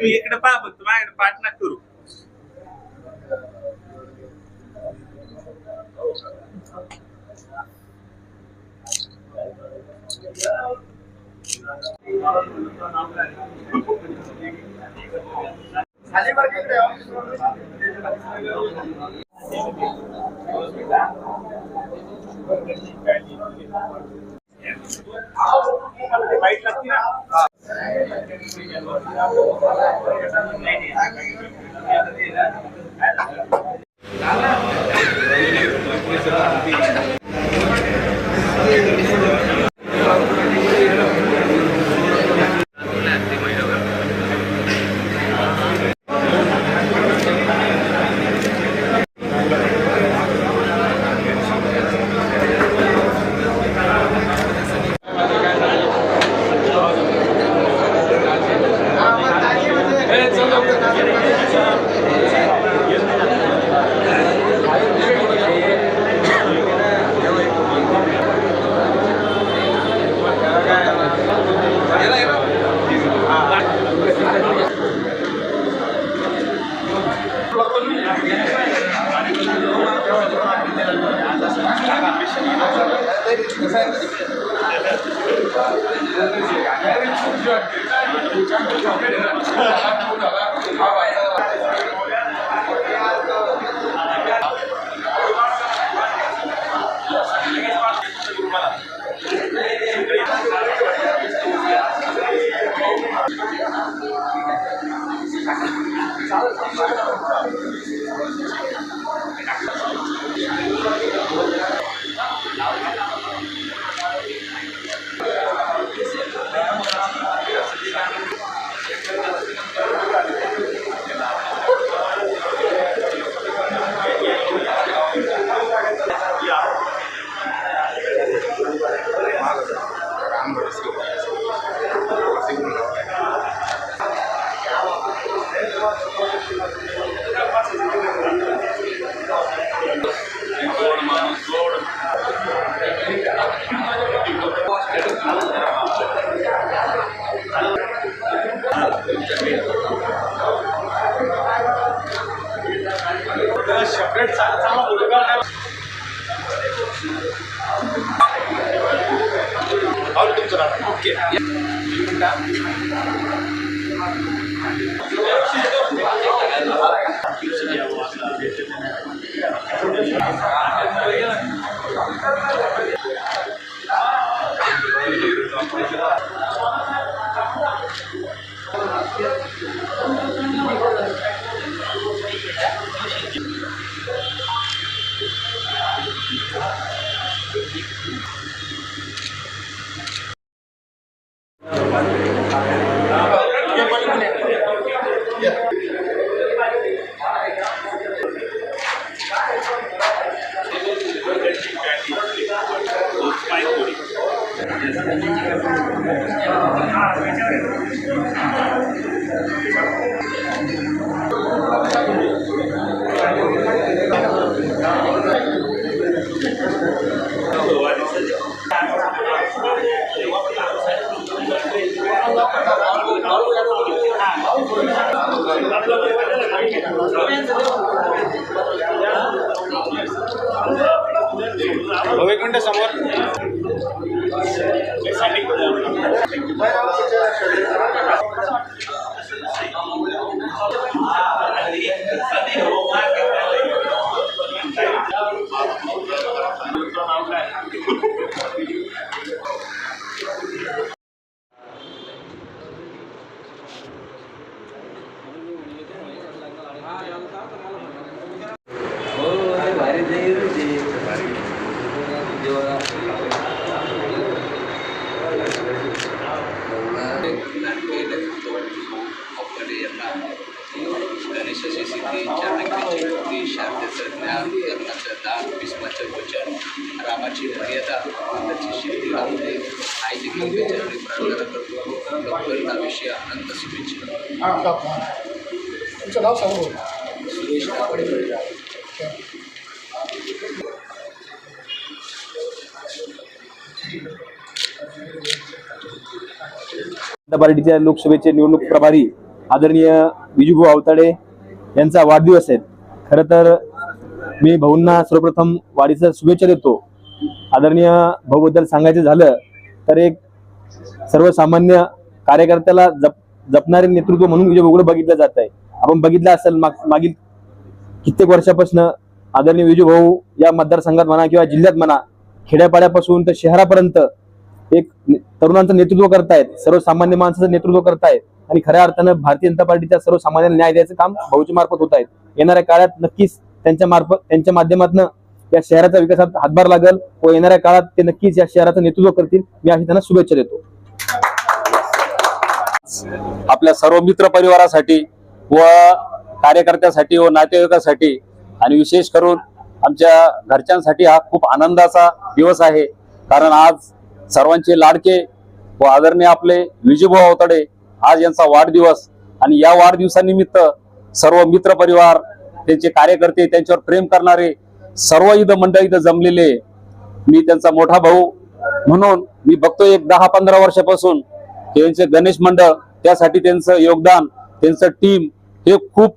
इकडे पहा फक्त माझ्याकडे पाठ ना करू బయట ช่วยช่วยช่วยช่วยช่วยช่วยาต่วยช่ ಅವ್ರು ತುಂಬ್ತಾರ ಓಕೆ Thank you. एक मिनिट समोर गणेशाची सिद्धी चाणक्याची बुद्धी शारदेचं ज्ञान कर्णाचं दान भीष्माचं वचन रामाची मर्यादा त्याची सिद्धी लावते आईची गंगेचरणी प्रार्थना करतो लवकर आयुष्य अनंत शुभेच्छा तुमचं नाव सांगू सुरेश पार्टीच्या लोकसभेचे निवडणूक प्रभारी आदरणीय विजूभाऊ अवताडे यांचा वाढदिवस आहे. खरं तर मी भाऊंना सर्वप्रथम वाढीचा शुभेच्छा देतो. आदरणीय भाऊबद्दल सांगायचं झालं तर एक सर्वसामान्य कार्यकर्त्याला जप जपणारे नेतृत्व म्हणून विजय भाऊकडे बघितलं जात आहे. आपण बघितलं असेल माग मागील कित्येक वर्षापासून आदरणीय विजू भाऊ या मतदारसंघात म्हणा किंवा जिल्ह्यात म्हणा खेड्यापाड्यापासून तर शहरापर्यंत एक ने- तरुणांचं नेतृत्व करतायत सर्वसामान्य माणसाचं नेतृत्व करतायत. आणि खऱ्या अर्थानं भारतीय जनता पार्टीच्या सर्वसामान्यांना न्याय द्यायचं काम भाऊच्या मार्फत होत आहेत येणाऱ्या काळात नक्कीच त्यांच्या मार्फत त्यांच्या माध्यमातून या शहराच्या विकासात हातभार लागल व येणाऱ्या काळात ते नक्कीच या शहराचं नेतृत्व करतील. मी अशी त्यांना शुभेच्छा देतो. आपल्या सर्व मित्र परिवारासाठी व कार्यकर्त्यासाठी व नातेवाईकासाठी आणि विशेष करून आमच्या घरच्यांसाठी हा खूप आनंदाचा दिवस आहे. कारण आज सर्वांचे लाडके व आदरणीय आपले विजूभाऊ अवतडे आज यांचा वाढदिवस आणि या वाढदिवसानिमित्त सर्व मित्र परिवार त्यांचे कार्यकर्ते त्यांच्यावर प्रेम करणारे सर्व इथं मंडळ इथं जमलेले मी त्यांचा मोठा भाऊ म्हणून मी बघतोय एक दहा पंधरा वर्षापासून त्यांचे गणेश मंडळ त्यासाठी त्यांचं योगदान त्यांचं टीम हे खूप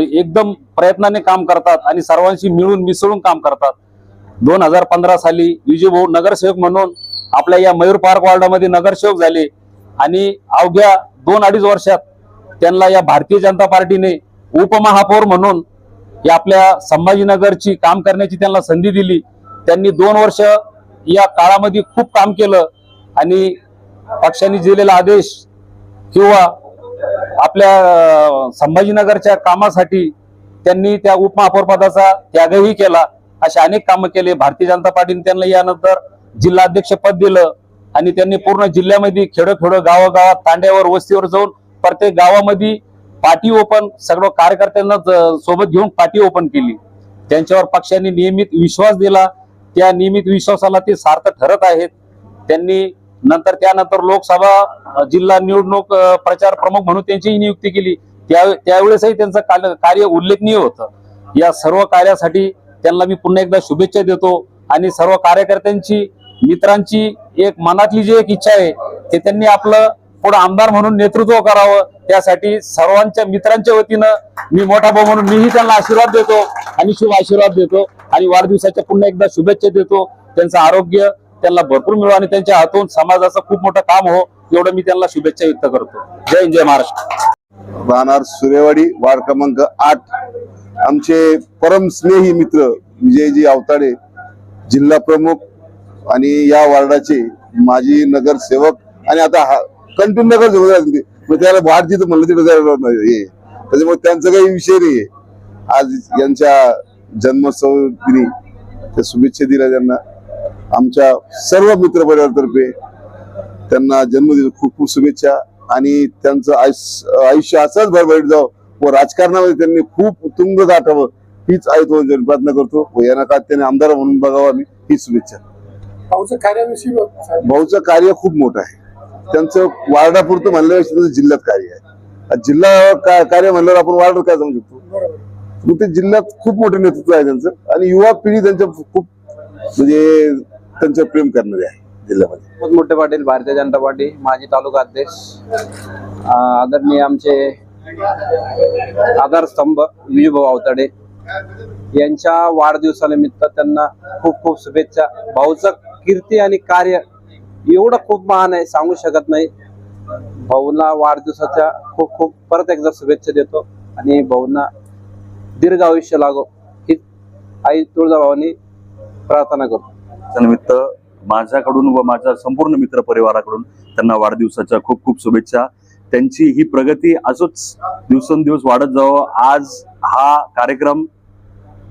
एकदम प्रयत्नाने काम करतात आणि सर्वांशी मिळून मिसळून काम करतात. दोन हजार पंधरा साली विजय भाऊ नगरसेवक म्हणून आपल्या या मयूर पार्क वॉर्डामध्ये नगरसेवक झाले. आणि अवघ्या दोन अडीच वर्षात त्यांना या भारतीय जनता पार्टीने उपमहापौर म्हणून या आपल्या संभाजीनगरची काम करण्याची त्यांना संधी दिली. त्यांनी दोन वर्ष या काळामध्ये खूप काम केलं आणि पक्षाने दिलेला आदेश किंवा आपल्या संभाजीनगरच्या कामासाठी त्यांनी त्या उपमहापौर पदाचा त्यागही केला. असे अनेक कामं केले. भारतीय जनता पार्टीने त्यांना यानंतर जिल्हाध्यक्ष पद दिलं. आणि त्यांनी पूर्ण जिल्ह्यामध्ये खेडोखेडो गावागावात तांड्यावर वस्तीवर जाऊन प्रत्येक गावामध्ये पाठी ओपन सगळं कार्यकर्त्यांना ज- सोबत घेऊन पाठी ओपन केली. त्यांच्यावर पक्षाने नियमित विश्वास दिला. त्या नियमित विश्वासाला ते सार्थ ठरत आहेत. त्यांनी नंतर त्यानंतर लोकसभा जिल्हा निवडणूक प्रचार प्रमुख म्हणून त्यांचीही नियुक्ती केली. त्या त्यावेळेसही त्यांचं काल- कार्य उल्लेखनीय होतं. या सर्व कार्यासाठी त्यांना मी पुन्हा एकदा शुभेच्छा देतो. आणि सर्व कार्यकर्त्यांची मित्रांची एक मनातली जी एक इच्छा आहे ते त्यांनी आपलं पुढे आमदार म्हणून नेतृत्व करावं. त्यासाठी सर्वांच्या मित्रांच्या वतीनं मी मोठा भाऊ म्हणून मीही त्यांना आशीर्वाद देतो आणि शुभ आशीर्वाद देतो आणि वाढदिवसाच्या पुन्हा एकदा शुभेच्छा देतो. त्यांचं आरोग्य त्यांना भरपूर मिळो आणि त्यांच्या हातून समाजाचं खूप मोठं काम हो एवढं मी त्यांना शुभेच्छा व्यक्त करतो. जय हिंद, जय महाराष्ट्र. राहणार सुरेवाडी वार्ड क्रमांक आठ. आमचे परम स्नेही मित्र विजयजी आवताडे जिल्हा प्रमुख आणि या वार्डाचे माजी नगरसेवक आणि आता कंटिन्यू नगर मग त्याला वाट जिथं म्हणलं तिथं हे. त्याच्यामुळे त्यांचा काही विषय नाही आज यांच्या जन्मोत्सव दिनी त्या शुभेच्छा दिल्या त्यांना. आमच्या सर्व मित्र परिवारतर्फे त्यांना जन्मदिन खूप खूप शुभेच्छा आणि त्यांचं आयुष्य आयुष्य असंच भरभरीत जावं व राजकारणामध्ये त्यांनी खूप तुंग गाठावं हीच आई तो प्रार्थना करतो व यांना का त्याने आमदार म्हणून बघावं आम्ही ही शुभेच्छा. भाऊचं कार्याविषयी साहेब. भाऊचं कार्य खूप मोठं आहे. त्यांचं वार्डापुरतं त्यांचं जिल्ह्यात कार्य आहे. आणि जिल्हा का- कार्य म्हणल्यावर आपण वार्ड काय समजू शकतो? बरोबर. मग ते जिल्ह्यात खूप मोठं नेतृत्व आहे त्यांचं. आणि युवा पिढी त्यांच्या खूप म्हणजे त्यांचं प्रेम करणारे आहे जिल्ह्यामध्ये. बहुत मोठे पाटील भारतीय जनता पार्टी माजी तालुका अध्यक्ष आदरणीय आमचे आधारस्तंभ विजूभाऊ आवताडे. यांच्या वाढदिवसानिमित्त त्यांना खूप खूप शुभेच्छा. भाऊचं कीर्ती आणि कार्य एवढं खूप महान आहे सांगू शकत नाही. भाऊना वाढदिवसाच्या खूप खूप परत एकदा शुभेच्छा देतो आणि भाऊंना दीर्घ आयुष्य लागो. ही आई तुळजाभावानी प्रार्थना करतो निमित्त माझ्याकडून व माझ्या संपूर्ण मित्र परिवाराकडून त्यांना वाढदिवसाच्या खूप खूप शुभेच्छा. त्यांची ही प्रगती असंच दिवसेंदिवस वाढत जावं. आज हा कार्यक्रम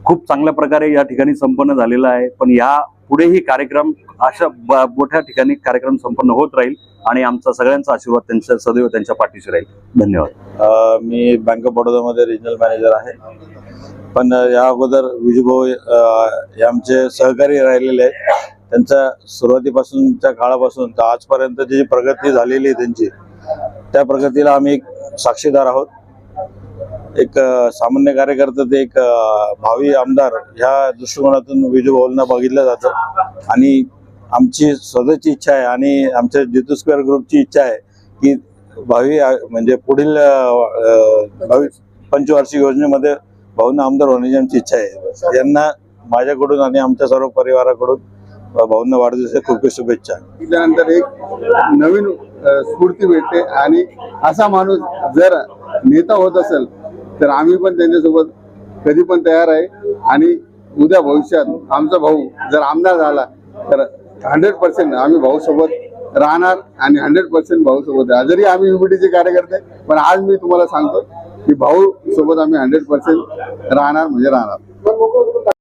खूप चांगल्या प्रकारे या ठिकाणी संपन्न झालेला आहे. पण या पुढेही कार्यक्रम अशा मोठ्या ठिकाणी कार्यक्रम संपन्न होत राहील आणि आमचा सगळ्यांचा आशीर्वाद त्यांच्या सदैव त्यांच्या पाठीशी राहील. धन्यवाद. मी बँक ऑफ बडोदामध्ये रिजनल मॅनेजर आहे. पण या अगोदर विजूभाऊ हे आमचे सहकारी राहिलेले आहेत. त्यांच्या सुरुवातीपासूनच्या काळापासून तर आजपर्यंत जी प्रगती झालेली आहे त्यांची त्या प्रगतीला आम्ही साक्षीदार आहोत. एक सामान्य कार्यकर्ता ते एक भावी आमदार ह्या दृष्टिकोनातून विजूभाऊंना बघितलं जातं. आणि आमची स्वतःची इच्छा आहे आणि आमच्या जितू स्क्वेअर ग्रुपची इच्छा आहे की भावी म्हणजे पुढील भावी पंचवार्षिक योजनेमध्ये भाऊंना आमदार होण्याची आमची इच्छा आहे. यांना माझ्याकडून आणि आमच्या सर्व परिवाराकडून भाऊंना वाढदिवसाच्या खूप खूप शुभेच्छा. त्यानंतर एक नवीन स्फूर्ती भेटते आणि असा माणूस जर नेता होत असेल तर आम्ही पण त्यांच्यासोबत कधी पण तयार आहे. आणि उद्या भविष्यात आमचा भाऊ जर आमदार झाला तर हंड्रेड पर्सेंट आम्ही भाऊ सोबत राहणार आणि हंड्रेड पर्सेंट भाऊ सोबत राहणार. जरी आम्ही युबीटीचे कार्यकर्ते पण आज मी तुम्हाला सांगतो की भाऊ सोबत आम्ही हंड्रेड पर्सेंट राहणार म्हणजे राहणार.